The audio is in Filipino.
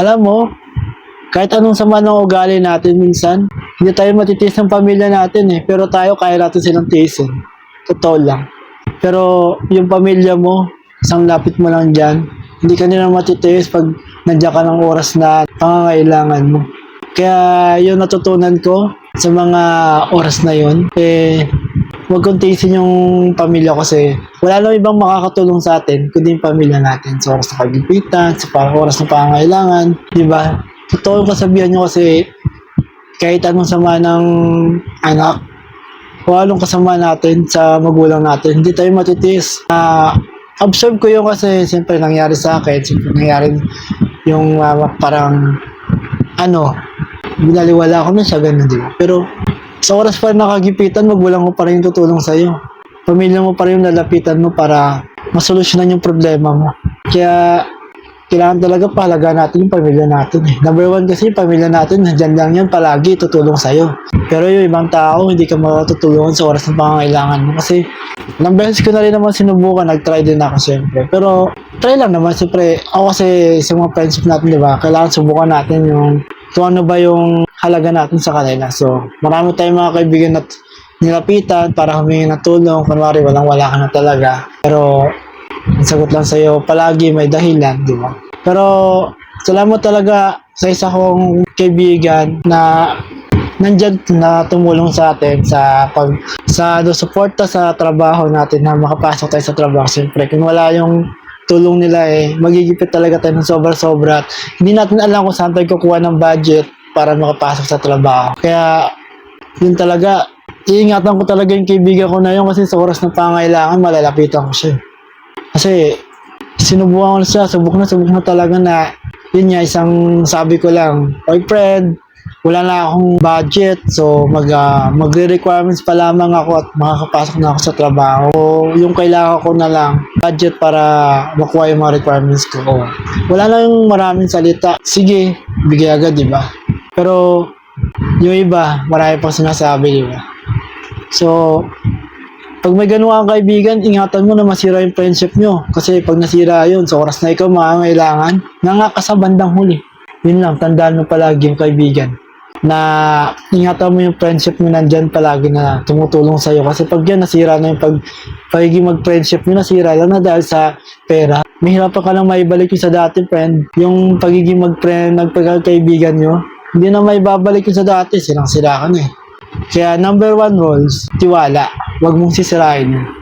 alam mo, kahit anong sama ng ugali natin minsan, hindi tayo matitiis ng pamilya natin eh. Pero tayo, kaya natin silang tiisin. Totoo lang. Pero yung pamilya mo, isang lapit mo lang dyan, hindi ka nila matitiis pag nandiyan ka ng oras na pangangailangan mo. Kaya yun natutunan ko sa mga oras na yun, eh, huwag kong tiisin yung pamilya kasi wala nang ibang makakatulong sa atin kundi yung pamilya natin sa oras na kagipitan, sa parang oras na pangangailangan, di ba? Totoo yung kasabihan nyo kasi kahit anong sama ng anak, o kasama natin sa magulang natin, hindi tayo matitiis. na observe ko yung kasi siyempre nangyari sa akin, siyempre nangyari yung ah, parang ano, binaliwala ko na siya, ganun, di ba? Pero sa oras pa rin nakagipitan, magulang mo pa rin yung tutulong sa'yo. Pamilya mo pa rin yung lalapitan mo para masolusyonan yung problema mo. Kaya, kailangan talaga pahalaga natin yung pamilya natin. Eh. Number one kasi pamilya natin, nandyan lang yan palagi, tutulong sa'yo. Pero yung ibang tao, hindi ka makatutulungan sa oras ng pangangailangan mo. Kasi, ilang beses ko na rin naman sinubukan, nag-try din ako siyempre. Pero, try lang naman, siyempre, ako kasi sa mga friendship natin, di ba, kailangan subukan natin yung kung ano ba yung halaga natin sa kanila. So, marami tayong mga kaibigan na nilapitan para humingi ng tulong. Kunwari, walang-wala ka na talaga. Pero, ang sagot lang sa'yo, palagi may dahilan, di ba? Pero, salamat talaga sa isa kong kaibigan na nandyan na tumulong sa atin sa pag sa do suporta sa trabaho natin na makapasok tayo sa trabaho. Siyempre, kung wala yung tulong nila eh, magigipit talaga tayo ng sobra-sobra. Hindi natin alam kung saan tayo kukuha ng budget para makapasok sa trabaho. Kaya, yun talaga, iingatan ko talaga yung kaibigan ko na yun kasi sa oras ng pangailangan, malalapitan ko siya. Kasi, sinubukan ko na siya, subok na, subok na talaga na, yun nga, isang sabi ko lang, Oy, friend, wala na akong budget, so mag, ah, magre-requirements pa lamang ako at makakapasok na ako sa trabaho. Yung kailangan ko na lang, budget para makuha yung mga requirements ko. Wala na maraming salita. Sige, bigay agad, di ba? Pero, yung iba, marami pang sinasabi, di ba? So, pag may ganun kang kaibigan, ingatan mo na masira yung friendship nyo. Kasi pag nasira yun, sa oras na ikaw makangailangan, nanga ka sa bandang huli. Yun lang, tandaan mo palagi yung kaibigan na ingatan mo yung friendship mo nandyan palagi na tumutulong sa'yo. Kasi pag yan, nasira na yung pag, pagiging mag-friendship mo, nasira lang na dahil sa pera. Mahirapan ka lang maibalik yung sa dati, friend. Yung pagiging mag-friend, nagpagkaibigan nyo, hindi na may babalik yung sa dati. Silang sila ka na eh. Kaya number one rules, tiwala. Huwag mong sisirain yun.